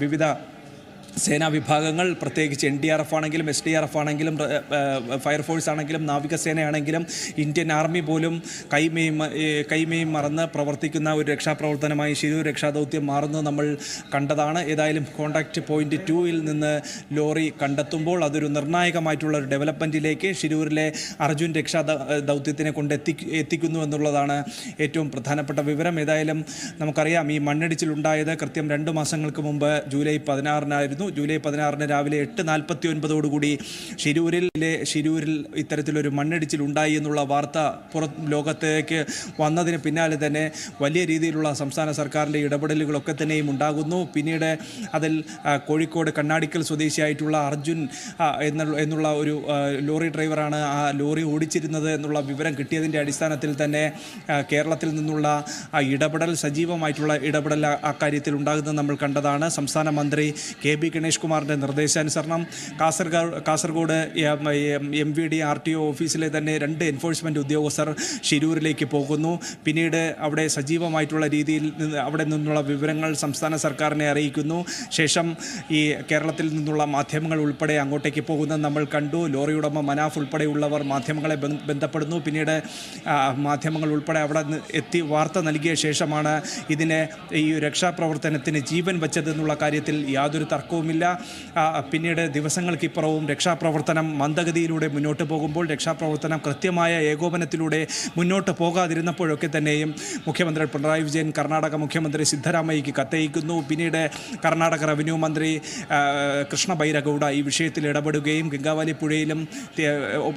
വിവിധ സേനാ വിഭാഗങ്ങൾ പ്രത്യേകിച്ച് എൻ ഡി ആർ എഫ് ആണെങ്കിലും എസ് ഡി ആർ എഫ് ആണെങ്കിലും ഫയർഫോഴ്സ് ആണെങ്കിലും നാവികസേനയാണെങ്കിലും ഇന്ത്യൻ ആർമി പോലും കൈമയും കൈമേയും മറന്ന് പ്രവർത്തിക്കുന്ന ഒരു രക്ഷാപ്രവർത്തനമായി ശിരൂർ രക്ഷാദൗത്യം മാറുന്നത് നമ്മൾ കണ്ടതാണ്. ഏതായാലും കോണ്ടാക്ട് പോയിന്റ് ടൂവിൽ നിന്ന് ലോറി കണ്ടെത്തുമ്പോൾ അതൊരു നിർണായകമായിട്ടുള്ള ഒരു ഡെവലപ്മെന്റിലേക്ക് ശിരൂരിലെ അർജുൻ രക്ഷാ ദൗത്യത്തിനെ കൊണ്ട് എത്തി എത്തിക്കുന്നു എന്നുള്ളതാണ് ഏറ്റവും പ്രധാനപ്പെട്ട വിവരം. ഏതായാലും നമുക്കറിയാം ഈ മണ്ണിടിച്ചിലുണ്ടായത് കൃത്യം രണ്ട് മാസങ്ങൾക്ക് മുമ്പ് ജൂലൈ പതിനാറിനായിരുന്നു. ജൂലൈ പതിനാറിന് രാവിലെ എട്ട് നാൽപ്പത്തി ഒൻപതോടുകൂടി ഷിരൂരിലെ ഷിരൂരിൽ ഇത്തരത്തിലൊരു മണ്ണിടിച്ചിൽ ഉണ്ടായി എന്നുള്ള വാർത്ത പുറ ലോകത്തേക്ക് വന്നതിന് പിന്നാലെ തന്നെ വലിയ രീതിയിലുള്ള സംസ്ഥാന സർക്കാരിന്റെ ഇടപെടലുകളൊക്കെ തന്നെയും ഉണ്ടാകുന്നു. പിന്നീട് അതിൽ കോഴിക്കോട് കണ്ണാടിക്കൽ സ്വദേശിയായിട്ടുള്ള അർജുൻ എന്നുള്ള ഒരു ലോറി ഡ്രൈവറാണ് ആ ലോറി ഓടിച്ചിരുന്നത് എന്നുള്ള വിവരം കിട്ടിയതിന്റെ അടിസ്ഥാനത്തിൽ തന്നെ കേരളത്തിൽ നിന്നുള്ള ആ ഇടപെടൽ സജീവമായിട്ടുള്ള ഇടപെടൽ അക്കാര്യത്തിൽ ഉണ്ടാകുന്നത് നമ്മൾ കണ്ടതാണ്. സംസ്ഥാന മന്ത്രി കെ. ബി ഗണേഷ് കുമാറിന്റെ നിർദ്ദേശാനുസരണം. Kasaragod Kasaragod M V D R T O ഓഫീസിലെ തന്നെ രണ്ട് എൻഫോഴ്സ്മെന്റ് ഉദ്യോഗസ്ഥർ ഷിരൂരിലേക്ക് പോകുന്നു. പിന്നീട് അവിടെ സജീവമായിട്ടുള്ള രീതിയിൽ അവിടെ നിന്നുള്ള വിവരങ്ങൾ സംസ്ഥാന സർക്കാരിനെ അറിയിക്കുന്നു. ശേഷം ഈ കേരളത്തിൽ നിന്നുള്ള മാധ്യമങ്ങൾ ഉൾപ്പെടെ അങ്ങോട്ടേക്ക് പോകുന്നത് നമ്മൾ കണ്ടു. ലോറി ഉടമ മനാഫ് ഉൾപ്പെടെയുള്ളവർ മാധ്യമങ്ങളെ ബന്ധപ്പെടുന്നു. പിന്നീട് മാധ്യമങ്ങൾ ഉൾപ്പെടെ അവിടെ എത്തി വാർത്ത നൽകിയ ശേഷമാണ് ഇതിനെ ഈ രക്ഷാപ്രവർത്തനത്തിന് ജീവൻ വച്ചതെന്നുള്ള കാര്യത്തിൽ യാതൊരു തർക്കവുമില്ല ആ, പിന്നീട് ദിവസങ്ങൾക്കിപ്പുറവും രക്ഷാപ്രവർത്തനം മന്ദഗതിയിലൂടെ മുന്നോട്ട് പോകുമ്പോൾ രക്ഷാപ്രവർത്തനം കൃത്യമായ ഏകോപനത്തിലൂടെ മുന്നോട്ട് പോകാതിരുന്നപ്പോഴൊക്കെ തന്നെയും മുഖ്യമന്ത്രി പിണറായി വിജയൻ കർണാടക മുഖ്യമന്ത്രി സിദ്ധരാമയ്യക്ക് കത്തയക്കുന്നു. പിന്നീട് കർണാടക റവന്യൂ മന്ത്രി കൃഷ്ണഭൈരഗൌഡ ഈ വിഷയത്തിൽ ഇടപെടുകയും ഗംഗാവാലി പുഴയിലും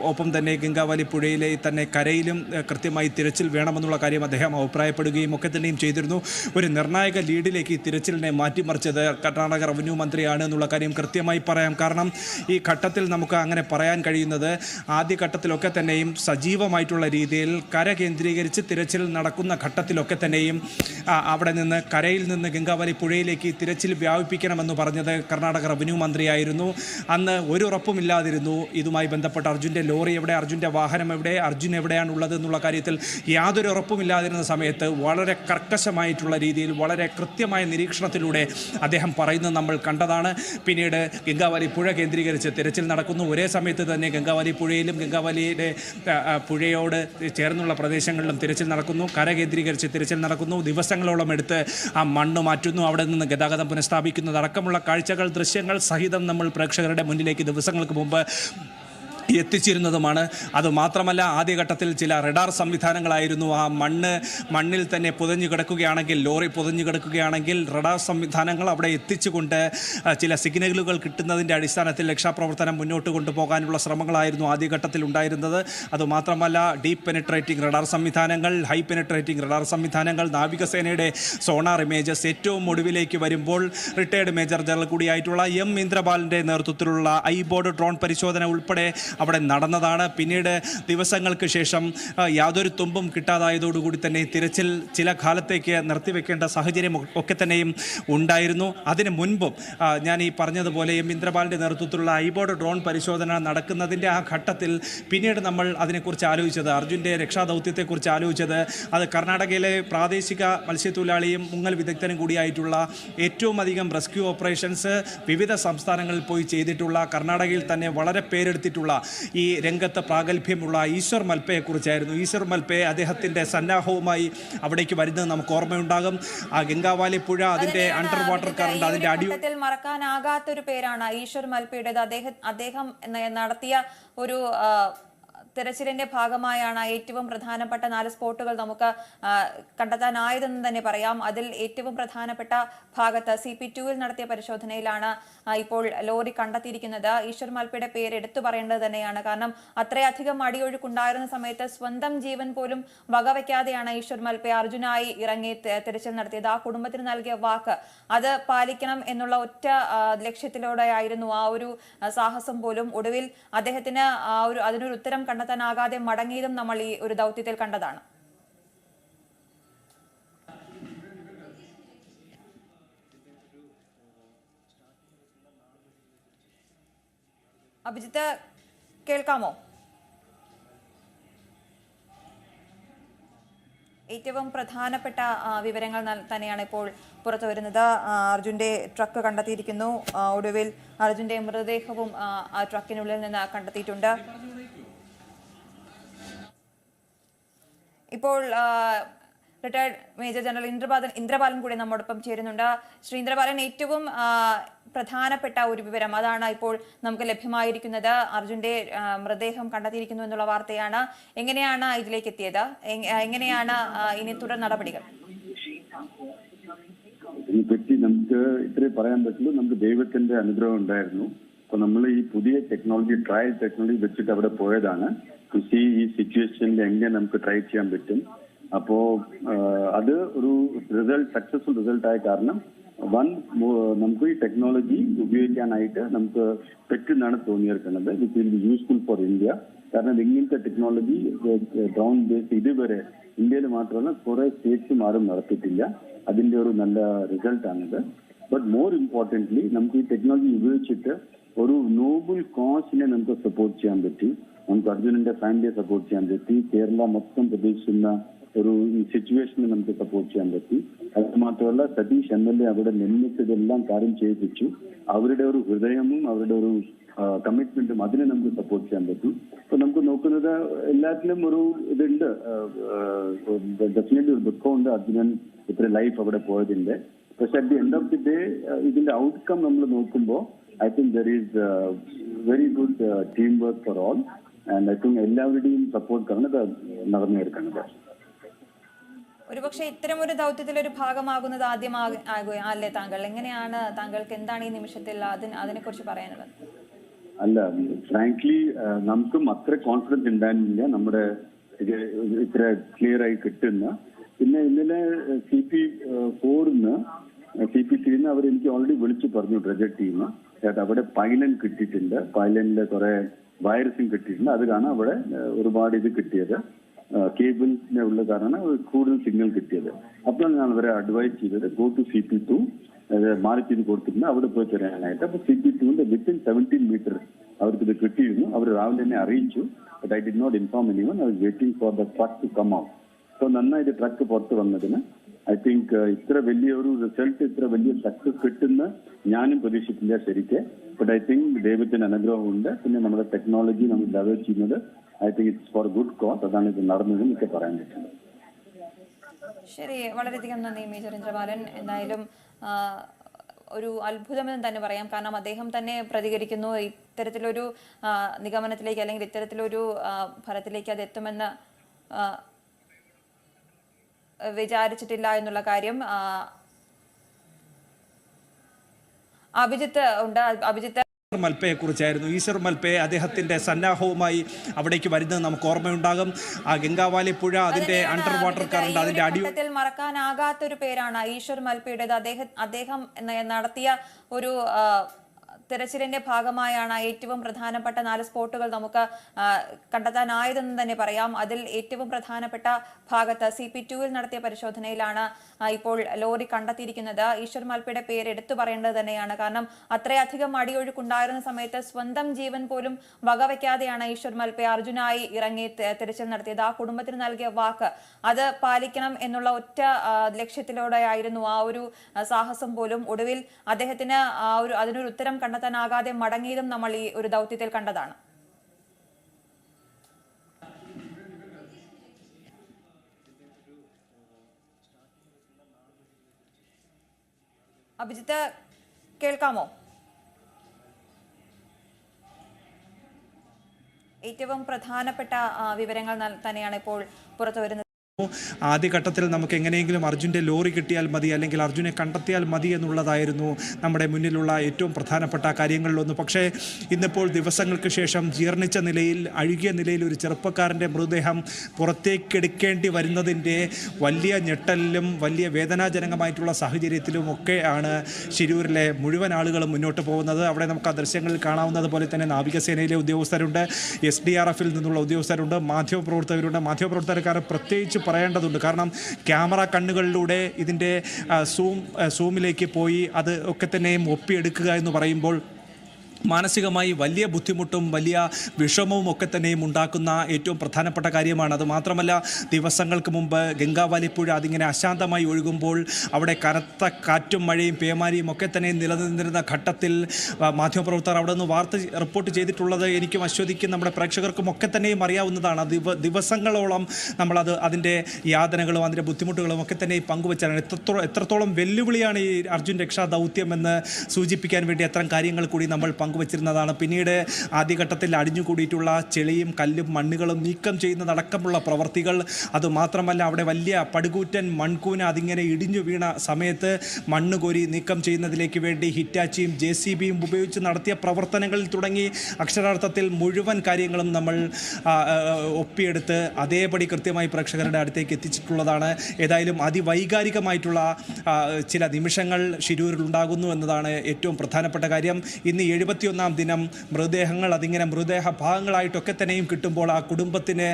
ഒപ്പം തന്നെ ഗംഗാവാലി പുഴയിലെ തന്നെ കരയിലും കൃത്യമായി തിരച്ചിൽ വേണമെന്നുള്ള കാര്യം അദ്ദേഹം അഭിപ്രായപ്പെടുകയും ഒക്കെ തന്നെയും ചെയ്തിരുന്നു. ഒരു നിർണായക ലീഡിലേക്ക് തിരച്ചിലിനെ മാറ്റിമറിച്ചത് കർണാടക റവന്യൂ മന്ത്രിയാണ് എന്നുള്ള കാര്യം കൃത്യമായി പറയാം. കാരണം ഈ ഘട്ടത്തിൽ നമുക്ക് അങ്ങനെ പറയാൻ കഴിയുന്നത് ആദ്യ ഘട്ടത്തിലൊക്കെ തന്നെയും സജീവമായിട്ടുള്ള രീതിയിൽ കര കേന്ദ്രീകരിച്ച് തിരച്ചിൽ നടക്കുന്ന ഘട്ടത്തിലൊക്കെ തന്നെയും അവിടെ നിന്ന് കരയിൽ നിന്ന് ഗംഗാവലി പുഴയിലേക്ക് തിരച്ചിൽ വ്യാപിപ്പിക്കണമെന്ന് പറഞ്ഞത് കർണാടക റവന്യൂ മന്ത്രിയായിരുന്നു. അന്ന് ഒരു ഉറപ്പുമില്ലാതിരുന്നു. ഇതുമായി ബന്ധപ്പെട്ട് അർജുന്റെ ലോറി എവിടെ അർജുന്റെ വാഹനം എവിടെ അർജുൻ എവിടെയാണ് ഉള്ളത് എന്നുള്ള കാര്യത്തിൽ യാതൊരു ഉറപ്പുമില്ലാതിരുന്ന സമയത്ത് വളരെ കർക്കശമായിട്ടുള്ള രീതിയിൽ വളരെ കൃത്യമായ നിരീക്ഷണത്തിലൂടെ അദ്ദേഹം പറയുന്നത് നമ്മൾ കണ്ടതാണ്. പിന്നീട് ഗംഗാവാലി പുഴ കേന്ദ്രീകരിച്ച് തിരച്ചിൽ നടക്കുന്നു. ഒരേ സമയത്ത് തന്നെ ഗംഗാവാലി പുഴയിലും ഗംഗാവലിയുടെ പുഴയോട് ചേർന്നുള്ള പ്രദേശങ്ങളിലും തിരച്ചിൽ നടക്കുന്നു. കര കേന്ദ്രീകരിച്ച് തിരച്ചിൽ നടക്കുന്നു. ദിവസങ്ങളോളം എടുത്ത് ആ മണ്ണ് മാറ്റുന്നു. അവിടെ നിന്ന് ഗതാഗതം പുനഃസ്ഥാപിക്കുന്നത് അടക്കമുള്ള കാഴ്ചകൾ ദൃശ്യങ്ങൾ സഹിതം നമ്മൾ പ്രേക്ഷകരുടെ മുന്നിലേക്ക് ദിവസങ്ങൾക്ക് മുമ്പ് എത്തിച്ചിരുന്നതുമാണ്. അതുമാത്രമല്ല ആദ്യഘട്ടത്തിൽ ചില റഡാർ സംവിധാനങ്ങളായിരുന്നു. ആ മണ്ണ് മണ്ണിൽ തന്നെ പുതഞ്ഞു കിടക്കുകയാണെങ്കിൽ ലോറി പുതഞ്ഞു കിടക്കുകയാണെങ്കിൽ റഡാർ സംവിധാനങ്ങൾ അവിടെ എത്തിച്ചുകൊണ്ട് ചില സിഗ്നലുകൾ കിട്ടുന്നതിന്റെ അടിസ്ഥാനത്തിൽ രക്ഷാപ്രവർത്തനം മുന്നോട്ട് കൊണ്ടുപോകാനുള്ള ശ്രമങ്ങളായിരുന്നു ആദ്യഘട്ടത്തിൽ ഉണ്ടായിരുന്നത്. അതുമാത്രമല്ല ഡീപ്പ് പെനിട്രേറ്റിംഗ് റഡാർ സംവിധാനങ്ങൾ ഹൈ പെനിട്രേറ്റിംഗ് റഡാർ സംവിധാനങ്ങൾ നാവികസേനയുടെ സോണാർ ഇമേജസ് ഏറ്റവും ഒടുവിലേക്ക് വരുമ്പോൾ റിട്ടയർഡ് മേജർ ജനറൽ കൂടിയായിട്ടുള്ള എം ഇന്ദ്രപാലിന്റെ നേതൃത്വത്തിലുള്ള ഐ ബോർഡ് ഡ്രോൺ പരിശോധന ഉൾപ്പെടെ അവിടെ നടന്നതാണ്. പിന്നീട് ദിവസങ്ങൾക്ക് ശേഷം യാതൊരു തുമ്പും കിട്ടാതായതോടുകൂടി തന്നെ തിരച്ചിൽ ചില കാലത്തേക്ക് നിർത്തിവെക്കേണ്ട സാഹചര്യം ഒക്കെ തന്നെയും ഉണ്ടായിരുന്നു. അതിന് മുൻപും ഞാൻ ഈ പറഞ്ഞതുപോലെ എം ഇന്ദ്രപാലിന്റെ നേതൃത്വത്തിലുള്ള ഐബോർഡ് ഡ്രോൺ പരിശോധന നടക്കുന്നതിന്റെ ആ ഘട്ടത്തിൽ പിന്നീട് നമ്മൾ അതിനെക്കുറിച്ച് ആലോചിച്ചത് അർജുന്റെ രക്ഷാദൗത്യത്തെക്കുറിച്ച് ആലോചിച്ചത് അത് കർണാടകയിലെ പ്രാദേശിക മത്സ്യത്തൊഴിലാളിയും മുങ്ങൽ വിദഗ്ധനും കൂടിയായിട്ടുള്ള ഏറ്റവും അധികം റെസ്ക്യൂ ഓപ്പറേഷൻസ് വിവിധ സംസ്ഥാനങ്ങളിൽ പോയി ചെയ്തിട്ടുള്ള കർണാടകയിൽ തന്നെ വളരെ പേരെടുത്തിട്ടുള്ള ഈ രംഗത്ത് പ്രാഗൽഭ്യമുള്ള ഈശ്വർ മൽപ്പയെക്കുറിച്ചായിരുന്നു ഈശ്വർ മൽപ്പയെ അദ്ദേഹത്തിന്റെ സന്നാഹവുമായി അവിടേക്ക് വരുന്നത് നമുക്ക് ഓർമ്മയുണ്ടാകും ആ ഗംഗാവാലി പുഴ അതിന്റെ അണ്ടർ വാട്ടർ. കറണ്ട് അതിന്റെ അടി മറക്കാനാകാത്തൊരു പേരാണ് ഈശ്വർ മൽപ്പയുടേത് അദ്ദേഹം അദ്ദേഹം നടത്തിയ ഒരു തിരച്ചിലിന്റെ ഭാഗമായാണ് ഏറ്റവും പ്രധാനപ്പെട്ട നാല് സ്പോട്ടുകൾ നമുക്ക് കണ്ടെത്താനായതെന്ന് തന്നെ പറയാം. അതിൽ ഏറ്റവും പ്രധാനപ്പെട്ട ഭാഗത്ത് സി പി ടുവിൽ നടത്തിയ പരിശോധനയിലാണ് ഇപ്പോൾ ലോറി കണ്ടെത്തിയിരിക്കുന്നത്. ഈശ്വർ മാൽപ്പയുടെ പേര് എടുത്തു പറയേണ്ടത് തന്നെയാണ്. കാരണം അത്രയധികം അടിയൊഴുക്കുണ്ടായിരുന്ന സമയത്ത് സ്വന്തം ജീവൻ പോലും വകവയ്ക്കാതെയാണ് ഈശ്വർ മാൽപ്പയ അർജുനായി ഇറങ്ങി തെരച്ചിൽ നടത്തിയത്. ആ കുടുംബത്തിന് നൽകിയ വാക്ക് അത് പാലിക്കണം എന്നുള്ള ഒറ്റ ആ, ലക്ഷ്യത്തിലൂടെ ആയിരുന്നു ആ ഒരു സാഹസം പോലും ഒടുവിൽ അദ്ദേഹത്തിന് ആ ഒരു അതിനൊരു ഉത്തരം കണ്ടെത്താനാകാതെ മടങ്ങിയതും നമ്മൾ ഈ ഒരു ദൗത്യത്തിൽ കണ്ടതാണ്. അഭിജിത്ത് കേൾക്കാമോ? ഏറ്റവും പ്രധാനപ്പെട്ട വിവരങ്ങൾ തന്നെയാണ് ഇപ്പോൾ പുറത്തു വരുന്നത്. അർജുന്റെ ട്രക്ക് കണ്ടെത്തിയിരിക്കുന്നു. ഒടുവിൽ അർജുന്റെ മൃതദേഹവും ആ ട്രക്കിനുള്ളിൽ നിന്ന് കണ്ടെത്തിയിട്ടുണ്ട്. ഇപ്പോൾ retired major general Indrapalan Indrapalan കൂടി നമ്മോടൊപ്പം ചേരുന്നുണ്ട്. ശ്രീ ഇന്ദ്രപാലൻ ഏറ്റവും പ്രധാനപ്പെട്ട ഒരു വിവരം അതാണ് ഇപ്പോൾ നമുക്ക് ലഭ്യമായിരിക്കുന്നത്. അർജുന്റെ മൃതദേഹം കണ്ടെത്തിയിരിക്കുന്നു എന്നുള്ള വാർത്തയാണ്. എങ്ങനെയാണ് ഇതിലേക്ക് എത്തിയത് എങ്ങനെയാണ് ഇനി തുടർ നടപടികൾ? ഇതിനെപ്പറ്റി നമുക്ക് ഇത്രേ പറയാൻ പറ്റുള്ളൂ. നമുക്ക് ദൈവത്തിന്റെ അനുഗ്രഹം ഉണ്ടായിരുന്നു. അപ്പൊ നമ്മൾ ഈ പുതിയ ടെക്നോളജി ട്രയൽ ടെക്നോളജി വെച്ചിട്ട് അവിടെ പോയതാണ്. കൃഷി ഈ സിറ്റുവേഷനിൽ എങ്ങനെ നമുക്ക് ട്രൈ ചെയ്യാൻ പറ്റും? അപ്പോ അത് ഒരു റിസൾട്ട് സക്സസ്ഫുൾ റിസൾട്ട് ആയ കാരണം വൺ നമുക്ക് ഈ ടെക്നോളജി ഉപയോഗിക്കാനായിട്ട് നമുക്ക് പറ്റുന്നാണ് തോന്നിയിരിക്കുന്നത് which will be useful for India കാരണം ഇങ്ങനത്തെ ടെക്നോളജി ഡൗൺ ബേസ് ഇതുവരെ ഇന്ത്യയിൽ മാത്രമല്ല കുറെ സ്റ്റേറ്റ്സും ആരും നടത്തിയിട്ടില്ല. അതിന്റെ ഒരു നല്ല റിസൾട്ടാണിത് ബട്ട് മോർ ഇമ്പോർട്ടന്റ്ലി നമുക്ക് ഈ ടെക്നോളജി ഉപയോഗിച്ചിട്ട് ഒരു നോബിൾ കോസിനെ നമുക്ക് സപ്പോർട്ട് ചെയ്യാൻ പറ്റി. നമുക്ക് അർജുനന്റെ ഫാമിലിയെ സപ്പോർട്ട് ചെയ്യാൻ പറ്റി കേരള മൊത്തം പ്രതീക്ഷിക്കുന്ന ഒരു ഈ സിറ്റുവേഷനെ നമുക്ക് സപ്പോർട്ട് ചെയ്യാൻ പറ്റി അത് മാത്രമല്ല സതീഷ് എം എൽ എ അവിടെ നിന്നിട്ട് ഇതെല്ലാം കാര്യം ചെയ്യിപ്പിച്ചു അവരുടെ ഒരു ഹൃദയവും അവരുടെ ഒരു കമ്മിറ്റ്മെന്റും അതിനെ നമുക്ക് സപ്പോർട്ട് ചെയ്യാൻ പറ്റി അപ്പൊ നമുക്ക് നോക്കുന്നത് എല്ലാത്തിലും ഒരു ഇതുണ്ട് ഡെഫിനറ്റ്ലി ഒരു ദുഃഖമുണ്ട് അർജുനൻ ഇത്ര ലൈഫ് അവിടെ പോയതിന്റെ പക്ഷെ at the end of the day ഇതിന്റെ ഔട്ട്കം നമ്മൾ നോക്കുമ്പോൾ I think there is very good team work for all and I think എല്ലാവരുടെയും സപ്പോർട്ട് കാരണം ഇത് ഒരുപക്ഷെ ഇത്തരം ഒരു ദൗത്യത്തിൽ ഒരു ഭാഗമാകുന്നത് ആദ്യമാകല്ലേ അല്ലേ താങ്കൾ? എങ്ങനെയാണ് താങ്കൾക്ക് എന്താണ് ഈ നിമിഷത്തിൽ അതിന് കുറിച്ച് പറയാനുള്ളത്? അല്ല ഫ്രാങ്ക്ലി നമുക്കും അത്ര കോൺഫിഡൻസ് ഉണ്ടായിരുന്നില്ല. നമ്മുടെ ഇത്ര ക്ലിയർ ആയി കിട്ടുന്ന. പിന്നെ ഇന്നലെ സി പി ഫോറിന്ന് സി പി ത്രീന്ന് അവർ എനിക്ക് ഓൾറെഡി വിളിച്ചു പറഞ്ഞു പ്രൊജക്ട് ടീം അവിടെ പൈലൻ കിട്ടിയിട്ടുണ്ട്. പൈലനിലെ കുറെ വൈറസും കിട്ടിയിട്ടുണ്ട്. അത് കാരണം അവിടെ ഒരുപാട് ഇത് കിട്ടിയത്. കേബിൾസിനെ ഉള്ള കാരണം കൂടുതൽ സിഗ്നൽ കിട്ടിയത്. അപ്പോഴാണ് ഞാൻ അവരെ അഡ്വൈസ് ചെയ്തത് go to C P two മാറി ചെയ്ത് കൊടുത്തിട്ടുണ്ട്. അവിടെ പോയി തരാനായിട്ട്. അപ്പൊ സി പി ടുവിന്റെ വിത്തിൻ സെവന്റീൻ മീറ്റർ അവർക്ക് ഇത് കിട്ടിയിരുന്നു. അവർ രാവിലെ തന്നെ അറിയിച്ചു. But I did not inform anyone I was waiting for the truck to come out so നന്നായിട്ട് ട്രക്ക് പുറത്ത് വന്നതിന് ഐ തിങ്ക് ഇത്ര വലിയ ഒരു റിസൾട്ട് ഇത്ര വലിയ സക്സസ് കിട്ടുന്ന ഞാനും പ്രതീക്ഷിക്കില്ല ശരിക്ക്. ബട്ട് ഐ തിങ്ക് ദൈവത്തിന് അനുഗ്രഹമുണ്ട്. പിന്നെ നമ്മുടെ ടെക്നോളജി നമ്മൾ ഡെവലപ്പ് ചെയ്യുന്നത് I think it's for good cause അതാണ് ഇത് നടന്നതെന്ന് എനിക്ക് പറയാൻ പറ്റുന്നത്. ശരി. വളരെയധികം നന്ദി മേജർ ഇന്ദ്രബാലൻ. എന്തായാലും ഒരു അത്ഭുതമെന്ന് തന്നെ പറയാം. കാരണം അദ്ദേഹം തന്നെ പ്രതികരിക്കുന്നു. ഇത്തരത്തിലൊരു നിഗമനത്തിലേക്ക് അല്ലെങ്കിൽ ഇത്തരത്തിലൊരു ഫലത്തിലേക്ക് അത് എത്തുമെന്ന് വിചാരിച്ചിട്ടില്ല എന്നുള്ള കാര്യം അഭിജിത്ത് ഉണ്ട് അഭിജിത്ത് മൽപ്പയെ കുറിച്ചായിരുന്നു ഈശ്വർ മൽപ്പയെ അദ്ദേഹത്തിന്റെ സന്നാഹവുമായി അവിടേക്ക് വരുന്നത് നമുക്ക് ഓർമ്മയുണ്ടാകും ആ ഗംഗാവാലി പുഴ അതിന്റെ അണ്ടർ വാട്ടർ. കറണ്ട് അതിന്റെ അടി മറക്കാനാകാത്ത ഒരു പേരാണ് ഈശ്വർ മൽപ്പയുടേത് അദ്ദേഹം അദ്ദേഹം നടത്തിയ ഒരു തിരച്ചിലിന്റെ ഭാഗമായാണ് ഏറ്റവും പ്രധാനപ്പെട്ട നാല് സ്പോട്ടുകൾ നമുക്ക് കണ്ടെത്താനായതെന്ന് തന്നെ പറയാം. അതിൽ ഏറ്റവും പ്രധാനപ്പെട്ട ഭാഗത്ത് സി പി ടുവിൽ നടത്തിയ പരിശോധനയിലാണ് ഇപ്പോൾ ലോറി കണ്ടെത്തിയിരിക്കുന്നത്. ഈശ്വർ മാൽപ്പയുടെ പേര് എടുത്തു പറയേണ്ടത് തന്നെയാണ്. കാരണം അത്രയധികം അടിയൊഴുക്കുണ്ടായിരുന്ന സമയത്ത് സ്വന്തം ജീവൻ പോലും വകവയ്ക്കാതെയാണ് ഈശ്വർ മാൽപ്പയ അർജുനായി ഇറങ്ങി തിരച്ചിൽ നടത്തിയത്. ആ കുടുംബത്തിന് നൽകിയ വാക്ക് അത് പാലിക്കണം എന്നുള്ള ഒറ്റ ലക്ഷ്യത്തിലൂടെ ലക്ഷ്യത്തിലൂടെയായിരുന്നു ആ ഒരു സാഹസം പോലും. ഒടുവിൽ അദ്ദേഹത്തിന് ആ ഒരു അതിനൊരു ഉത്തരം കണ്ടെത്താനാകാതെ മടങ്ങിയതും നമ്മൾ ഈ ഒരു ദൗത്യത്തിൽ കണ്ടതാണ്. അഭിജിത്ത് കേൾക്കാമോ? ഏറ്റവും പ്രധാനപ്പെട്ട വിവരങ്ങൾ തന്നെയാണ് ഇപ്പോൾ പുറത്തു വരുന്നത് ആദ്യഘട്ടത്തിൽ നമുക്ക് എങ്ങനെയെങ്കിലും അർജുന്റെ ലോറി കിട്ടിയാൽ മതി അല്ലെങ്കിൽ അർജുനെ കണ്ടെത്തിയാൽ മതി എന്നുള്ളതായിരുന്നു നമ്മുടെ മുന്നിലുള്ള ഏറ്റവും പ്രധാനപ്പെട്ട കാര്യങ്ങളിലൊന്ന്. പക്ഷേ ഇന്നിപ്പോൾ ദിവസങ്ങൾക്ക് ശേഷം ജീർണിച്ച നിലയിൽ അഴുകിയ നിലയിൽ ഒരു ചെറുപ്പക്കാരന്റെ മൃതദേഹം പുറത്തേക്കെടുക്കേണ്ടി വരുന്നതിന്റെ വലിയ ഞെട്ടലിലും വലിയ വേദനാജനകമായിട്ടുള്ള സാഹചര്യത്തിലും ഒക്കെയാണ് ശിരൂരിലെ മുഴുവൻ ആളുകളും മുന്നോട്ട് പോകുന്നത്. അവിടെ നമുക്ക് ആ ദൃശ്യങ്ങളിൽ കാണാവുന്നത് പോലെ തന്നെ നാവികസേനയിലെ ഉദ്യോഗസ്ഥരുണ്ട് എസ് ഡി ആർ എഫിൽ നിന്നുള്ള ഉദ്യോഗസ്ഥരുണ്ട് മാധ്യമപ്രവർത്തകരുണ്ട്. മാധ്യമപ്രവർത്തകർക്കാർ പ്രത്യേകിച്ച് പറയേണ്ടതുണ്ട്. കാരണം ക്യാമറ കണ്ണുകളിലൂടെ ഇതിന്റെ സൂം സൂമിലേക്ക് പോയി അത് ഒക്കെ തന്നെയും ഒപ്പിയെടുക്കുക എന്ന് പറയുമ്പോൾ മാനസികമായി വലിയ ബുദ്ധിമുട്ടും വലിയ വിഷമവും ഒക്കെ തന്നെയും ഉണ്ടാക്കുന്ന ഏറ്റവും പ്രധാനപ്പെട്ട കാര്യമാണ്. അത് മാത്രമല്ല ദിവസങ്ങൾക്ക് മുമ്പ് ഗംഗാവാലി പുഴ അതിങ്ങനെ അശാന്തമായി ഒഴുകുമ്പോൾ അവിടെ കനത്ത കാറ്റും മഴയും പേമാരിയും ഒക്കെ തന്നെ നിലനിന്നിരുന്ന ഘട്ടത്തിൽ മാധ്യമപ്രവർത്തകർ അവിടെ നിന്ന് വാർത്ത റിപ്പോർട്ട് ചെയ്തിട്ടുള്ളത് എനിക്കും അശ്വതിക്കും നമ്മുടെ പ്രേക്ഷകർക്കും ഒക്കെ തന്നെയും അറിയാവുന്നതാണ്. ദിവ ദിവസങ്ങളോളം നമ്മളത് അതിന്റെ യാതനകളും അതിന്റെ ബുദ്ധിമുട്ടുകളും ഒക്കെ തന്നെ പങ്കുവച്ചാണ്. എത്രത്തോളം എത്രത്തോളം വെല്ലുവിളിയാണ് ഈ അർജുൻ രക്ഷാ ദൗത്യം എന്ന് സൂചിപ്പിക്കാൻ വേണ്ടി അത്തരം കാര്യങ്ങൾ കൂടി നമ്മൾ പങ്കുവച്ചിരുന്നതാണ്. പിന്നീട് ആദ്യഘട്ടത്തിൽ അടിഞ്ഞുകൂടിയിട്ടുള്ള ചെളിയും കല്ലും മണ്ണുകളും നീക്കം ചെയ്യുന്നതടക്കമുള്ള പ്രവർത്തികൾ. അതുമാത്രമല്ല അവിടെ വലിയ പടുകൂറ്റൻ മൺകൂന അതിങ്ങനെ ഇടിഞ്ഞു വീണ സമയത്ത് മണ്ണ് കോരി നീക്കം ചെയ്യുന്നതിലേക്ക് വേണ്ടി ഹിറ്റാച്ചിയും ജെ സി ബിയും ഉപയോഗിച്ച് നടത്തിയ പ്രവർത്തനങ്ങളിൽ തുടങ്ങി. അക്ഷരാർത്ഥത്തിൽ മുഴുവൻ കാര്യങ്ങളും നമ്മൾ ഒപ്പിയെടുത്ത് അതേപടി കൃത്യമായി പ്രേക്ഷകരുടെ അടുത്തേക്ക് എത്തിച്ചിട്ടുള്ളതാണ്. ഏതായാലും അതിവൈകാരികമായിട്ടുള്ള ചില നിമിഷങ്ങൾ ഷിരൂരിൽ ഉണ്ടാകുന്നു എന്നതാണ് ഏറ്റവും പ്രധാനപ്പെട്ട കാര്യം. ഇന്ന് എഴുപത്തിയൊന്നാം ദിനം മൃതദേഹങ്ങൾ അതിങ്ങനെ മൃതദേഹ ഭാഗങ്ങളായിട്ടൊക്കെ തന്നെയും കിട്ടുമ്പോൾ ആ കുടുംബത്തിനെ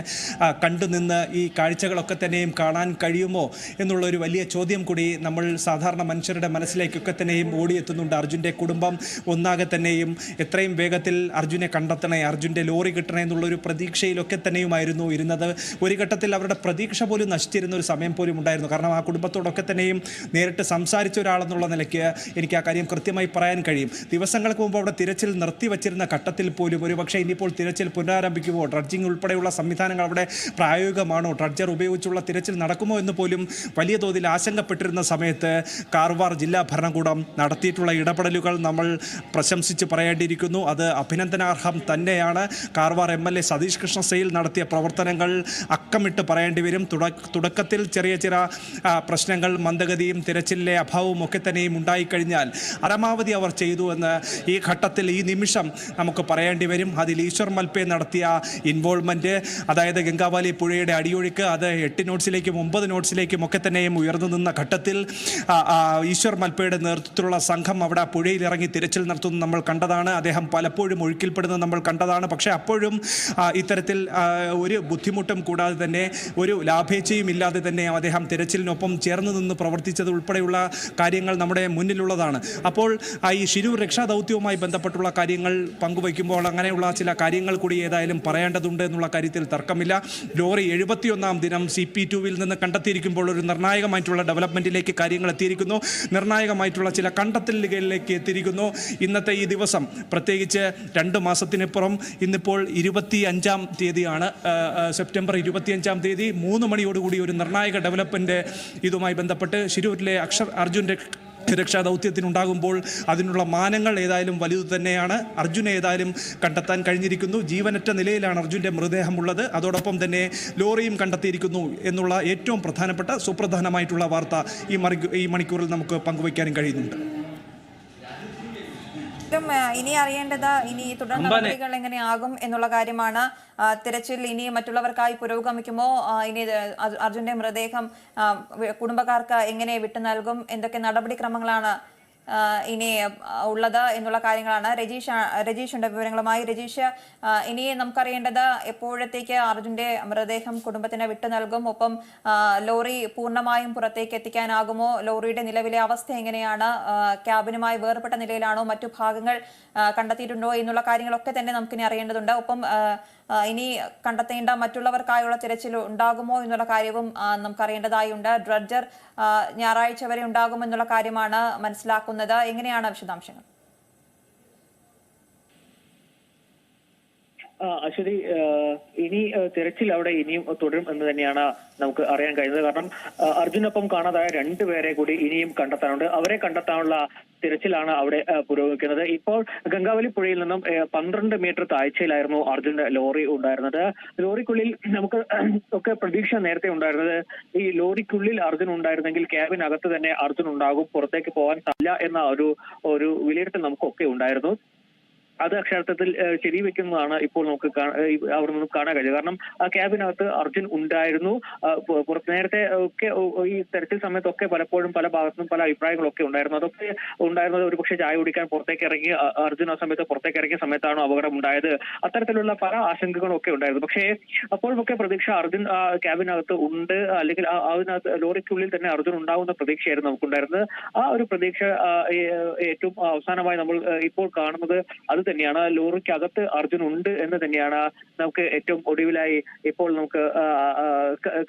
കണ്ടു കണ്ടുനിന്ന് ഈ കാഴ്ചകളൊക്കെ തന്നെയും കാണാൻ കഴിയുമോ എന്നുള്ള ഒരു വലിയ ചോദ്യം കൂടി നമ്മൾ സാധാരണ മനുഷ്യരുടെ മനസ്സിലേക്കൊക്കെ തന്നെയും ഓടിയെത്തുന്നുണ്ട്. അർജുന്റെ കുടുംബം ഒന്നാകെ തന്നെയും എത്രയും വേഗത്തിൽ അർജുനെ കണ്ടെത്തണേ അർജുന്റെ ലോറി കിട്ടണേ എന്നുള്ളൊരു പ്രതീക്ഷയിലൊക്കെ തന്നെയുമായിരുന്നു ഇരുന്നത്. ഒരു ഘട്ടത്തിൽ അവരുടെ പ്രതീക്ഷ പോലും നശിച്ചിരുന്ന ഒരു സമയം പോലും ഉണ്ടായിരുന്നു. കാരണം ആ കുടുംബത്തോടൊക്കെ തന്നെയും നേരിട്ട് സംസാരിച്ച ഒരാളെന്നുള്ള നിലയ്ക്ക് എനിക്ക് ആ കാര്യം കൃത്യമായി പറയാൻ കഴിയും. ദിവസങ്ങൾക്ക് മുമ്പ് അവിടെ നിർത്തിവച്ചിരുന്ന ഘട്ടത്തിൽ പോലും ഒരു പക്ഷേ ഇനിയിപ്പോൾ തിരച്ചിൽ പുനരാരംഭിക്കുമോ? ഡ്രഡ്ജിംഗ് ഉൾപ്പെടെയുള്ള സംവിധാനങ്ങൾ അവിടെ പ്രായോഗികമാണോ? ഡ്രഡ്ജർ ഉപയോഗിച്ചുള്ള തിരച്ചിൽ നടക്കുമോ എന്ന് പോലും വലിയ തോതിൽ ആശങ്കപ്പെട്ടിരുന്ന സമയത്ത് കാർവാർ ജില്ലാ ഭരണകൂടം നടത്തിയിട്ടുള്ള ഇടപെടലുകൾ നമ്മൾ പ്രശംസിച്ച് പറയേണ്ടിയിരിക്കുന്നു. അത് അഭിനന്ദനാർഹം തന്നെയാണ്. Karwar M L A Satish Krishna Sail നടത്തിയ പ്രവർത്തനങ്ങൾ അക്കമിട്ട് പറയേണ്ടി വരും. തുടക്കത്തിൽ ചെറിയ ചെറിയ പ്രശ്നങ്ങൾ മന്ദഗതിയും തിരച്ചിലിലെ അഭാവവും ഒക്കെ തന്നെയും ഉണ്ടായിക്കഴിഞ്ഞാൽ പരമാവധി അവർ ചെയ്തു എന്ന് ഈ ഘട്ടത്തിൽ ഈ നിമിഷം നമുക്ക് പറയേണ്ടി വരും. അതിൽ ഈശ്വർ മൽപ്പെ നടത്തിയ ഇൻവോൾവ്മെന്റ് അതായത് ഗംഗാവാലി പുഴയുടെ അടിയൊഴുക്ക് അത് എട്ട് നോട്ട്സിലേക്കും ഒമ്പത് നോട്ട്സിലേക്കും ഒക്കെ തന്നെയും ഉയർന്നു നിന്ന ഘട്ടത്തിൽ ഈശ്വർ മൽപ്പയുടെ നേതൃത്വത്തിലുള്ള സംഘം അവിടെ പുഴയിൽ ഇറങ്ങി തിരച്ചിൽ നടത്തുന്നത് നമ്മൾ കണ്ടതാണ്. അദ്ദേഹം പലപ്പോഴും ഒഴുക്കിൽപ്പെടുന്നത് നമ്മൾ കണ്ടതാണ്. പക്ഷേ അപ്പോഴും ഇത്തരത്തിൽ ഒരു ബുദ്ധിമുട്ടും കൂടാതെ തന്നെ ഒരു ലാഭേച്ഛയും ഇല്ലാതെ തന്നെ അദ്ദേഹം തിരച്ചിലിനൊപ്പം ചേർന്ന് നിന്ന് പ്രവർത്തിച്ചത് ഉൾപ്പെടെയുള്ള കാര്യങ്ങൾ നമ്മുടെ മുന്നിലുള്ളതാണ്. അപ്പോൾ ഈ ശിരൂർ രക്ഷാ ദൗത്യവുമായി ബന്ധപ്പെട്ടുള്ള കാര്യങ്ങൾ പങ്കുവയ്ക്കുമ്പോൾ അങ്ങനെയുള്ള ചില കാര്യങ്ങൾ കൂടി ഏതായാലും പറയേണ്ടതുണ്ട് എന്നുള്ള കാര്യത്തിൽ തർക്കമില്ല. ലോറി എഴുപത്തിയൊന്നാം ദിനം സി പി ടുവിൽ നിന്ന് കണ്ടെത്തിയിരിക്കുമ്പോൾ ഒരു നിർണായകമായിട്ടുള്ള ഡെവലപ്മെന്റിലേക്ക് കാര്യങ്ങൾ എത്തിയിരിക്കുന്നു. നിർണായകമായിട്ടുള്ള ചില കണ്ടെത്തലുകളിലേക്ക് എത്തിയിരിക്കുന്നു. ഇന്നത്തെ ഈ ദിവസം പ്രത്യേകിച്ച് രണ്ട് മാസത്തിനിപ്പുറം ഇന്നിപ്പോൾ ഇരുപത്തി അഞ്ചാം തീയതിയാണ് സെപ്റ്റംബർ ഇരുപത്തിയഞ്ചാം തീയതി. മൂന്ന് മണിയോടുകൂടി ഒരു നിർണായക ഡെവലപ്മെന്റ് ഇതുമായി ബന്ധപ്പെട്ട് ശിരൂരിലെ അക്ഷർ അർജുൻ രക്ഷ- ദൗത്യത്തിനുണ്ടാകുമ്പോൾ അതിനുള്ള മാനങ്ങൾ ഏതായാലും വലുത് തന്നെയാണ്. അർജുനെ ഏതായാലും കണ്ടെത്താൻ കഴിഞ്ഞിരിക്കുന്നു. ജീവനറ്റ നിലയിലാണ് അർജുന്റെ മൃതദേഹം ഉള്ളത് അതോടൊപ്പം തന്നെ ലോറിയും കണ്ടെത്തിയിരിക്കുന്നു എന്നുള്ള ഏറ്റവും പ്രധാനപ്പെട്ട സുപ്രധാനമായിട്ടുള്ള വാർത്ത ഈ മറി ഈ മണിക്കൂറിൽ നമുക്ക് പങ്കുവയ്ക്കാനും കഴിയുന്നുണ്ട്. ആ, ഇനി അറിയേണ്ടത് ഇനി തുടർ നടപടികൾ എങ്ങനെയാകും എന്നുള്ള കാര്യമാണ്. തിരച്ചിൽ ഇനി മറ്റുള്ളവർക്കായി പുരോഗമിക്കുമോ? ഇനി അർജുന്റെ മൃതദേഹം കുടുംബക്കാർക്ക് എങ്ങനെ വിട്ടു നൽകും? എന്തൊക്കെ നടപടിക്രമങ്ങളാണ് ഇനി ഉള്ളത് എന്നുള്ള കാര്യങ്ങളാണ്. രജീഷ് രജീഷ് ഉണ്ട് വിവരങ്ങളുമായി. രജീഷ് ഇനി നമുക്കറിയേണ്ടത് എപ്പോഴത്തേക്ക് അർജുന്റെ മൃതദേഹം കുടുംബത്തിന് വിട്ടു നൽകും? ഒപ്പം ലോറി പൂർണമായും പുറത്തേക്ക് എത്തിക്കാനാകുമോ? ലോറിയുടെ നിലവിലെ അവസ്ഥ എങ്ങനെയാണ്? ക്യാബിനുമായി വേർപെട്ട നിലയിലാണോ? മറ്റു ഭാഗങ്ങൾ കണ്ടെത്തിയിട്ടുണ്ടോ? എന്നുള്ള കാര്യങ്ങളൊക്കെ തന്നെ നമുക്കിനി അറിയേണ്ടതുണ്ട്. ഒപ്പം ഇനി കണ്ടെത്തേണ്ട മറ്റുള്ളവർക്കായുള്ള തിരച്ചിൽ ഉണ്ടാകുമോ എന്നുള്ള കാര്യവും നമുക്കറിയേണ്ടതായുണ്ട്. ഡ്രഡ്ജർ ഞായറാഴ്ച വരെ ഉണ്ടാകുമെന്നുള്ള കാര്യമാണ് മനസ്സിലാക്കുന്നത്. എങ്ങനെയാണ് വിശദാംശങ്ങൾ? അശ്വതി ഇനി തിരച്ചിൽ അവിടെ ഇനിയും തുടരും എന്ന് തന്നെയാണ് നമുക്ക് അറിയാൻ കഴിയുന്നത്. കാരണം അർജുനൊപ്പം കാണാതായ രണ്ടുപേരെ കൂടി ഇനിയും കണ്ടെത്താനുണ്ട്. അവരെ കണ്ടെത്താനുള്ള തിരച്ചിലാണ് അവിടെ പുരോഗമിക്കുന്നത്. ഇപ്പോൾ ഗംഗാവലി പുഴയിൽ നിന്നും പന്ത്രണ്ട് മീറ്റർ താഴ്ചയിലായിരുന്നു അർജുന്റെ ലോറി ഉണ്ടായിരുന്നത്. ലോറിക്കുള്ളിൽ നമുക്ക് ഒക്കെ പ്രതീക്ഷ നേരത്തെ ഉണ്ടായിരുന്നത് ഈ ലോറിക്കുള്ളിൽ അർജുൻ ഉണ്ടായിരുന്നെങ്കിൽ ക്യാബിനകത്ത് തന്നെ അർജുൻ ഉണ്ടാകും പുറത്തേക്ക് പോകാൻ സാധ്യ എന്ന ഒരു ഒരു വിലയിരുത്തൽ നമുക്കൊക്കെ ഉണ്ടായിരുന്നു. അത് അക്ഷരാർത്ഥത്തിൽ ഏഹ്, ശരിവെക്കുന്നതാണ് ഇപ്പോൾ നമുക്ക് അവിടെ നിന്നും കാണാൻ കഴിയുക. കാരണം ആ ക്യാബിനകത്ത് അർജുൻ ഉണ്ടായിരുന്നു. നേരത്തെ ഒക്കെ ഈ തെരച്ചിൽ സമയത്തൊക്കെ പലപ്പോഴും പല ഭാഗത്തുനിന്നും പല അഭിപ്രായങ്ങളൊക്കെ ഉണ്ടായിരുന്നു. അതൊക്കെ ഉണ്ടായിരുന്നത് ഒരുപക്ഷെ ചായ കുടിക്കാൻ പുറത്തേക്ക് ഇറങ്ങി അർജുൻ ആ സമയത്ത് പുറത്തേക്ക് ഇറങ്ങിയ സമയത്താണോ അപകടം ഉണ്ടായത് അത്തരത്തിലുള്ള പല ആശങ്കകളൊക്കെ ഉണ്ടായിരുന്നു. പക്ഷേ അപ്പോഴൊക്കെ പ്രതീക്ഷ അർജുൻ ആ ക്യാബിനകത്ത് ഉണ്ട്. അല്ലെങ്കിൽ അതിനകത്ത് ലോറിക്കുള്ളിൽ തന്നെ അർജുൻ ഉണ്ടാകുന്ന പ്രതീക്ഷയായിരുന്നു നമുക്കുണ്ടായിരുന്നത്. ആ ഒരു പ്രതീക്ഷ ഏറ്റവും അവസാനമായി നമ്മൾ ഇപ്പോൾ കാണുന്നത് അത് തന്നെയാണ്. ലോറിക്കകത്ത് അർജുൻ ഉണ്ട് എന്ന് തന്നെയാണ് നമുക്ക് ഏറ്റവും ഒടുവിലായി ഇപ്പോൾ നമുക്ക്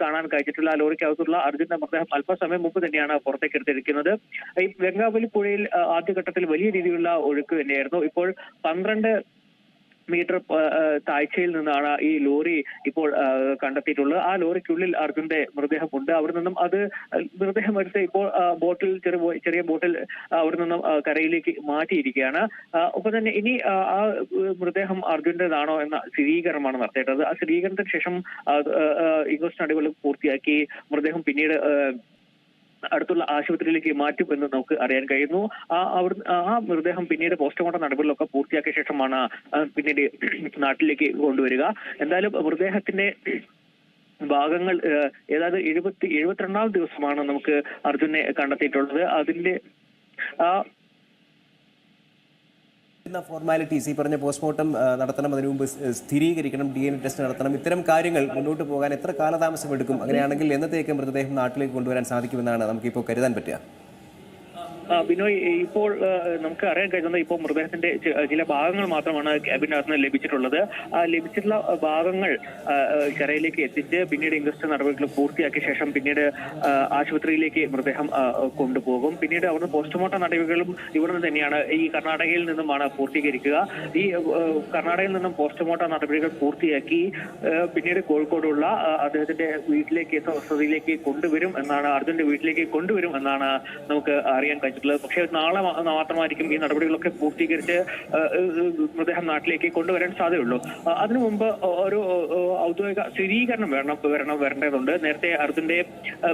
കാണാൻ കഴിഞ്ഞിട്ടുള്ള ആ ലോറിക്കകത്തുള്ള അർജുന്റെ മൃതദേഹം അല്പസമയം മുമ്പ് തന്നെയാണ് പുറത്തേക്ക് എടുത്തിരിക്കുന്നത്. ഈ വെങ്കാവലി പുഴയിൽ ആദ്യഘട്ടത്തിൽ വലിയ രീതിയിലുള്ള ഒഴുക്ക് തന്നെയായിരുന്നു. ഇപ്പോൾ പന്ത്രണ്ട് മീറ്റർ താഴ്ചയിൽ നിന്നാണ് ഈ ലോറി ഇപ്പോൾ കണ്ടെത്തിയിട്ടുള്ളത്. ആ ലോറിക്കുള്ളിൽ അർജുന്റെ മൃതദേഹം ഉണ്ട് അവിടെ നിന്നും അത് മൃതദേഹം എടുത്ത് ഇപ്പോൾ ബോട്ടിൽ ചെറിയ ചെറിയ ബോട്ടിൽ അവിടെ നിന്നും കരയിലേക്ക് മാറ്റിയിരിക്കുകയാണ്. ഒപ്പം തന്നെ ഇനി ആ, മൃതദേഹം അർജുന്റേതാണോ എന്ന സ്ഥിരീകരണമാണ് നടത്തേണ്ടത്. ആ സ്ഥിരീകരണത്തിന് ശേഷം ഇൻക്വസ്റ്റ് നടപടികൾ പൂർത്തിയാക്കി മൃതദേഹം പിന്നീട് അടുത്തുള്ള ആശുപത്രിയിലേക്ക് മാറ്റും എന്ന് നമുക്ക് അറിയാൻ കഴിയുന്നു. ആ മൃതദേഹം പിന്നീട് പോസ്റ്റ്മോർട്ടം നടപടികളൊക്കെ പൂർത്തിയാക്കിയ ശേഷമാണ് പിന്നീട് നാട്ടിലേക്ക് കൊണ്ടുവരിക. എന്തായാലും മൃതദേഹത്തിന്റെ ഭാഗങ്ങൾ ഏതാണ്ട് എഴുപത്തി എഴുപത്തിരണ്ടാം ദിവസമാണ് നമുക്ക് അർജുനെ കണ്ടെത്തിയിട്ടുള്ളത്. അതിന്റെ ആ ഫോർമാലിറ്റീസ് ഈ പറഞ്ഞ പോസ്റ്റ്മോർട്ടം നടത്തണം അതിനു മുമ്പ് സ്ഥിരീകരിക്കണം ഡി എൻ എ ടെസ്റ്റ് നടത്തണം ഇത്തരം കാര്യങ്ങൾ മുന്നോട്ട് പോകാൻ എത്ര കാലതാമസം എടുക്കും അങ്ങനെയാണെങ്കിൽ എന്നത്തേക്ക് മൃതദേഹം നാട്ടിലേക്ക് കൊണ്ടുവരാൻ സാധിക്കുമെന്നാണ് നമുക്കിപ്പോൾ കരുതാൻ പറ്റുക. ബിനോയ് ഇപ്പോൾ നമുക്ക് അറിയാൻ കഴിയുന്നത് ഇപ്പോൾ മൃതദേഹത്തിന്റെ ചില ഭാഗങ്ങൾ മാത്രമാണ് ക്യാബിനകത്ത് നിന്ന് ലഭിച്ചിട്ടുള്ളത്. ആ ലഭിച്ചിട്ടുള്ള ഭാഗങ്ങൾ കരയിലേക്ക് എത്തിച്ച് പിന്നീട് ഇൻവെസ്റ്റ് നടപടികൾ പൂർത്തിയാക്കിയ ശേഷം പിന്നീട് ആശുപത്രിയിലേക്ക് മൃതദേഹം കൊണ്ടുപോകും. പിന്നീട് അവിടുന്ന് പോസ്റ്റ്മോർട്ടം നടപടികളും ഇവിടുന്ന് തന്നെയാണ്. ഈ കർണാടകയിൽ നിന്നുമാണ് പൂർത്തീകരിക്കുക. ഈ കർണാടകയിൽ നിന്നും പോസ്റ്റ്മോർട്ടം നടപടികൾ പൂർത്തിയാക്കി പിന്നീട് കോഴിക്കോടുള്ള അദ്ദേഹത്തിന്റെ വീട്ടിലേക്ക് വസതിയിലേക്ക് കൊണ്ടുവരും എന്നാണ് അർജുന്റെ വീട്ടിലേക്ക് കൊണ്ടുവരും എന്നാണ് നമുക്ക് അറിയാൻ കഴിഞ്ഞിട്ടുള്ളത് പക്ഷേ നാളെ മാത്രമായിരിക്കും ഈ നടപടികളൊക്കെ പൂർത്തീകരിച്ച് മൃതദേഹം നാട്ടിലേക്ക് കൊണ്ടുവരാൻ സാധ്യതയുള്ളൂ. അതിനു മുമ്പ് ഒരു ഔദ്യോഗിക സ്ഥിരീകരണം വരണം വരണം വരേണ്ടതുണ്ട്. നേരത്തെ അർജുന്റെ